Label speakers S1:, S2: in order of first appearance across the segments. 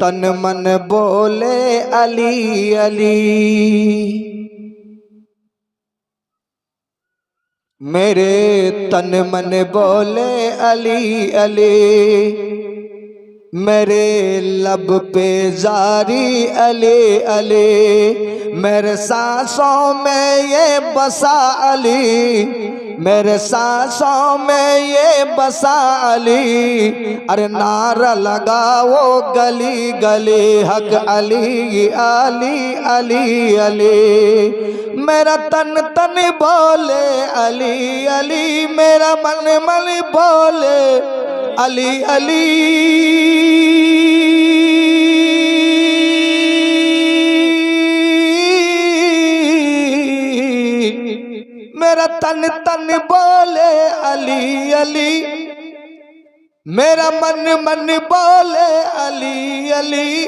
S1: تن من بولے علی علی میرے تن من بولے علی علی میرے لب پہ زاری علی علی، میرے سانسوں میں یہ بسا علی، میرے سانسوں میں یہ بسا علی، ارے نعرہ وہ گلی گلی، حق علی علی علی علی، میرا تن تن بولے، علی علی، میرا من من بولے علی علی۔ میرا تن تن بولے، علی علی۔ میرا من من بولے، علی علی۔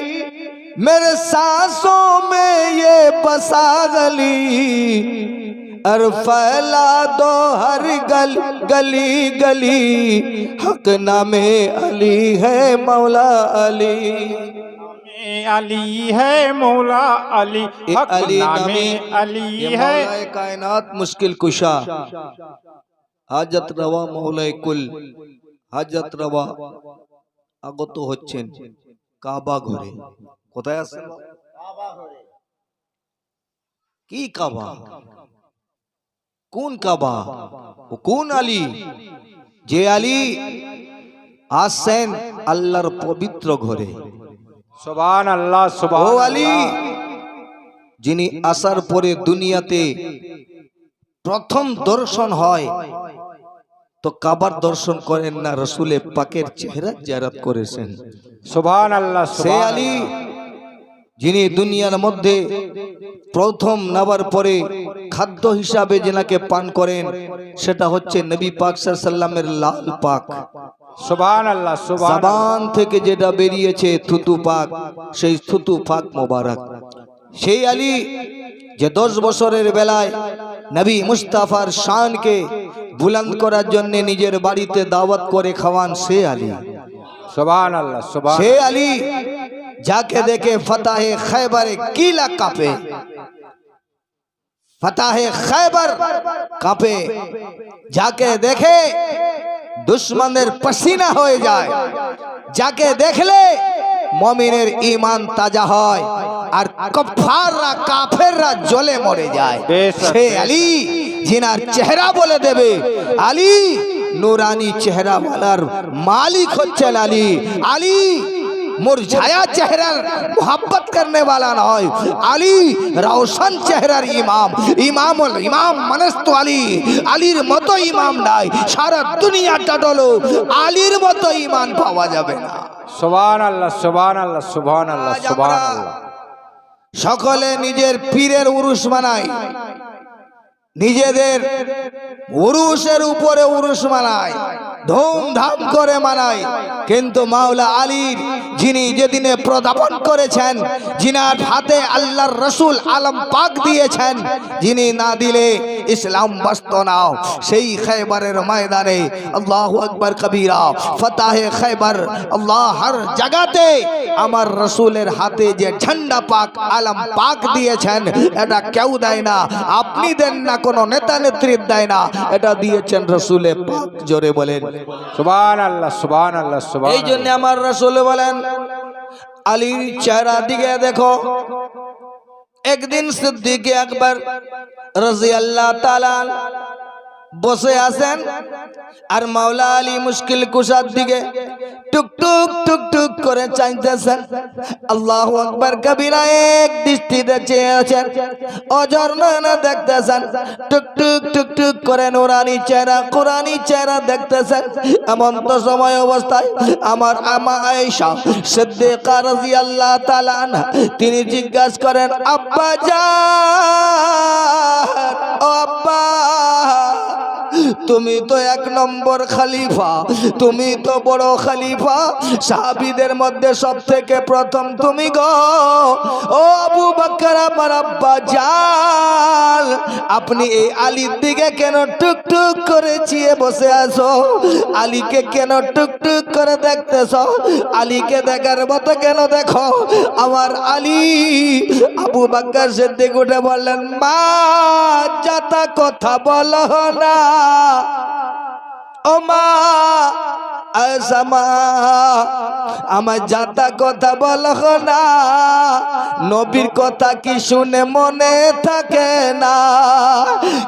S1: میرے سانسوں میں یہ پساد علی۔ ارفیلا دو ہر گل گلی گلی۔ حق
S2: نام علی ہے مولا
S1: علی۔
S2: علی
S1: ہے
S2: مولا
S1: علی۔
S2: حق
S1: نام
S2: علی
S1: ہے۔ کائنات مشکل کشا۔ حاجت روا مولا کل۔ حاجت روا আগত কোন কাবা? ও কোন আলী? যে আলী আসছেন আল্লাহর পবিত্র ঘরে।
S2: সুবহান আল্লাহ
S1: ও আলী যিনি আসার পরে দুনিয়াতে প্রথম দর্শন হয় তো কাবার দর্শন করেন না রসুলে পাকের চেহারা জারাত করেছেন।
S2: সুবহান আল্লাহ
S1: সে আলী যিনি দুনিয়ার মধ্যে প্রথম নাবার পরে খাদ্য হিসাবে যেনাকে পান করেন সেটা হচ্ছে নবী পাক সাল্লামের লাল পাক। সাবান থেকে যেটা বেরিয়েছে থুতু পাক সেই থুতু পাক মোবারক। সেই আলী যে দশ বছরের বেলায় নবী মুস্তাফার শানকে বুলন্দ করার জন্য নিজের বাড়িতে দাওয়াত করে খাওয়ান সে আলী।
S2: আল্লাহ
S1: সে আলী যাকে দেখে ফতাহে খৈবারে কিলা কাঁপে ফতাহে খৈবার কাঁপে যাকে দেখে দুশ্মনের পসিনা হয়ে যায় যাকে দেখলে মমিনের ইমান তাজা হয় আর কফাররা কাফেররা জ্বলে মরে যায় সে আলী জিনার চেহারা বলে দেবে আলী নুরানি চেহারাওয়ালার মালিক হচ্ছেন আলী আলী মোর মুরঝায়া চেহারার মোহাব্বত করনে নয় আলী রওশন চেহারার ইমাম ইমাম ইমাম মনস্ত আলী আলীর মতো ইমাম নাই সারা দুনিয়াটা ডলো আলীর মতো ইমান পাওয়া যাবে না
S2: সোবান আল্লাহ সোবান আল্লাহ সোবান আল্লাহ সোবান
S1: সকলে নিজের পীরের উরুষ মানায়। নিজেদের উরুষের উপরে উরুষ মানায়। ধুমধাম করে মানায়। কিন্তু মাওলা আলীর যিনি যেদিনে প্রদাপন করেছেন, যিনার হাতে আল্লাহর রসুল আলম পাক দিয়েছেন, যিনি না দিলে ইসলাম বাস্ত নাও সেই খেবারের ময়দানে আল্লাহ আকবর কবিরা, ফতাহে খেবার আল্লাহ হর জায়গাতে আমার রসুলের হাতে যে ঝান্ডা পাক আলম পাক দিয়েছেন, এটা কেউ দেয় না। আপনি দেন না, কোনো নেতা নেত্রী দেয় না। এটা দিয়েছেন রসুলে পাক, জোরে বলেন।
S2: সুবহান আল্লাহ সুবান আল্লাহ সুবান
S1: এই জন্য আমার রসুল বলেন, আলীর চেহারা দিকে দেখো। একদিন সিদ্দিকে একবার রাজি আল্লাহ তালান বসে আছেন। আর মাওলা আলী মুশকিল কুশার দিকে টুকটুক টুকটুক করে চাইতেছেন। আল্লাহ আকবার কবিরা এক দৃষ্টিতে চেয়ে আছেন। নয়না দেখতেছেন। টুকটুক টুকটুক করে নুরানি চেহারা কোরআনি চেহারা দেখতেছেন। এমন তো সময় অবস্থায় আমার আমা আয়েশা সিদ্দিকা রাদিয়াল্লাহু তাআলা তিনি জিজ্ঞাসা করেন, আব্বা জান, ও আব্বা তুমি তো এক নম্বর খালিফা, তুমি তো বড় খালিফা, সাহাবিদের মধ্যে সব থেকে প্রথম তুমি গো। ও আবু বাক্কার আমার আব্বা জান আপনি এই আলীর দিকে কেন টুকটুক করে চিয়ে বসে আছো? আলীকে কেন টুকটুক করে দেখতেছ? আলীকে দেখার মতো কেন দেখো? আমার আলী, আবু বাক্কার সিদ্দিক উঠে বললেন, মা যাতা কথা বলো না। ও মা আমার যাতা কথা বলো না, নবীর কথা কি শুনে মনে থাকে না?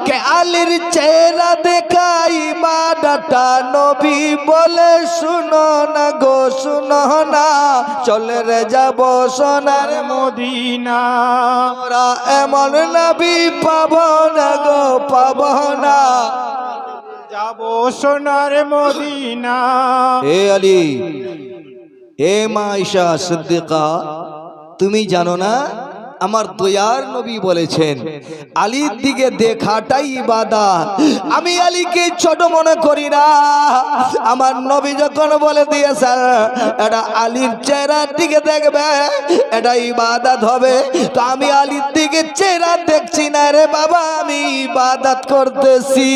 S1: কে আলির চেহারা দেখাই মা ডাটা নবী বলে শুনো না গো, শুনো না। চলে রে যাব সোনার
S2: মদিনা।
S1: এমন নবী পাব না গো, পাব না।
S2: যাব সোনার মদিনা।
S1: হে আলী হে মা ঈশা সিদ্দিকা তুমি জানো না আমার দয়ার নবী বলেছেন আলীর দিকে দেখাটাই ইবাদত। আমি আলীকে ছোট মনে করি না। আমার নবী যখন বলে দিয়েছে এটা আলীর চেহারার দিকে দেখবে এটা ইবাদত হবে। তো আমি আলীর দিকে চেহারা দেখছি না রে বাবা আমি ইবাদত করতেছি।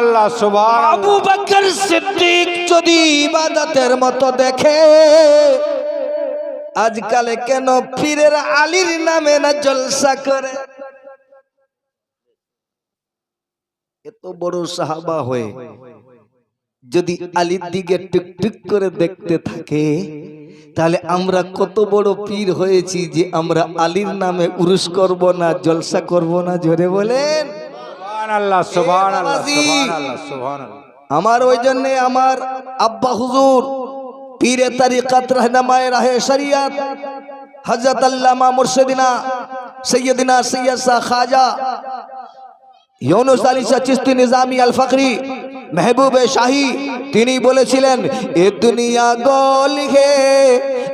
S2: আল্লাহ সুবহান
S1: আবু বকর সিদ্দিক যদি ইবাদতের মতো দেখে আজকালে কেন পীরের আলীর নামে না জলসা করে? এত বড় সাহাবা হয়ে যদি আলীর দিকে টুকটুক করে দেখতে থাকে তাহলে আমরা কত বড় পীর হয়েছি যে আমরা আলীর নামে উরুস করব না জলসা করব না জোরে বলেন। আমার ওই জন্যে আমার আব্বা হুজুর پیر طریقت رہنمائے رہے شریعت، حضرت علامہ مرشدنا، سیدنا سید خاجہ خواجہ، یونس علی سچستی نظامی الفقری মেহবুবে শাহী তিনি বলেছিলেন এ দুনিয়া গোল হে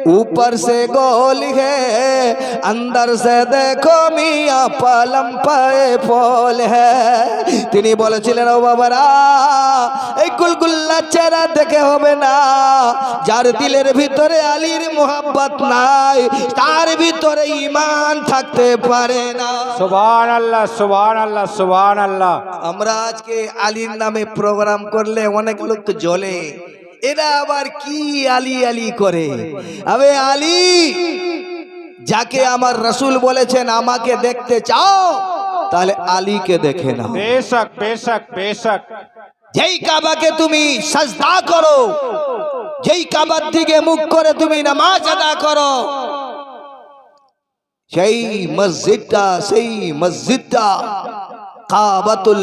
S1: ऊपर से गोल है अंदर से देखो मिया पलम पाए फल है তিনি বলেছিলেন ও বাবারা এই গুলগুল্লা চেহারা দেখে হবে না যার দিলের ভিতরে আলীর মোহাব্বত নাই তার ভিতরে ইমান থাকতে পারে না
S2: সুবহান আল্লাহ সুবহান আল্লাহ সুবহান আল্লাহ
S1: আমরা আজকে আলীর নামে প্রোগ্রাম করলে অনেক লোক জ্বলে। এরা আবার কি আলী আলী করে? আবে আলী যাকে আমার রসুল বলেছেন আমাকে দেখতে চাও তাহলে আলীকে দেখে নাও।
S2: বেশক বেশক বেশক।
S1: যেই কাবাকে তুমি সাজদা করো যেই কাবার দিকে মুখ করে তুমি নামাজ আদা করো সেই মসজিদটা সেই মসজিদটা কাবাতুল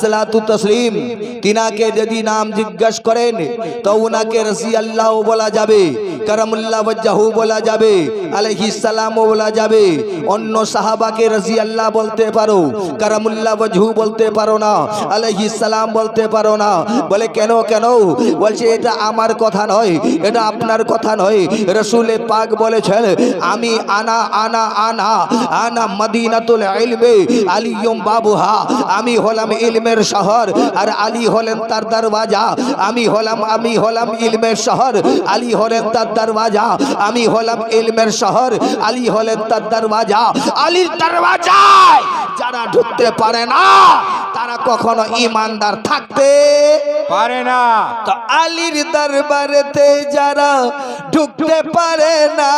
S1: সালাতু তসলিম। তিনাকে যদি নাম জিজ্ঞাসা করেন তো ওনাকে রসি আল্লাহ বলা যাবে। করমুল্লাহ বলা যাবে, আলাইহিস সালামও বলা যাবে। অন্য সাহাবাকে আল্লাহ বলতে পারো, করমুল্লাহ ওয়াজহু বলতে পারো না, আলাইহিস সালাম বলতে পারো না। বলে, কেন কেন? বলছে, এটা আমার কথা নয়, এটা আপনার কথা নয়। রসুলে পাক বলেছেন, আমি আনা আনা আনা আনা মদিনাতুল ইলমে, আলিয়ুম বাবুহা। আমি হলাম ইলমের শহর, আর আলী হলেন তার দরওয়াজা। আমি হলাম আমি হলাম ইলমের শহর, আলী হলেন তার দরওয়াজা আমি হলাম ইলমের শহর আলী হলেন তার দরওয়াজা। আলীর দরওয়াজায় যারা ঢুকতে পারে না তারা কখনো ইমানদার থাকতে
S2: পারে না।
S1: তো আলীর দরবারেতে যারা ঢুকতে পারে না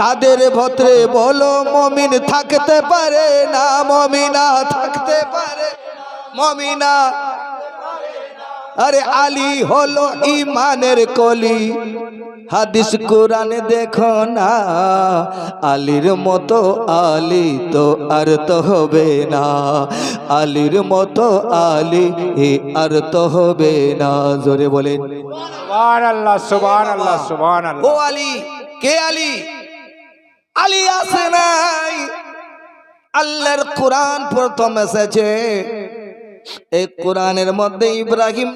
S1: তাদের ভত্রে বলো মমিন থাকতে পারে না মমিনা থাকতে পারে মমিনা আরে আলী হলো ইমানের কলি। হাদিস কোরআনে দেখো না আলীর মতো আলী তো আর তো হবে না। আলীর মতো আলী এ আর তো হবে না। জোরে বলেন। ও আলী কে আলী? আলী আসে নাই। আল্লাহর কোরআন প্রথম এসেছে। এই কোরআনের মধ্যে ইব্রাহিম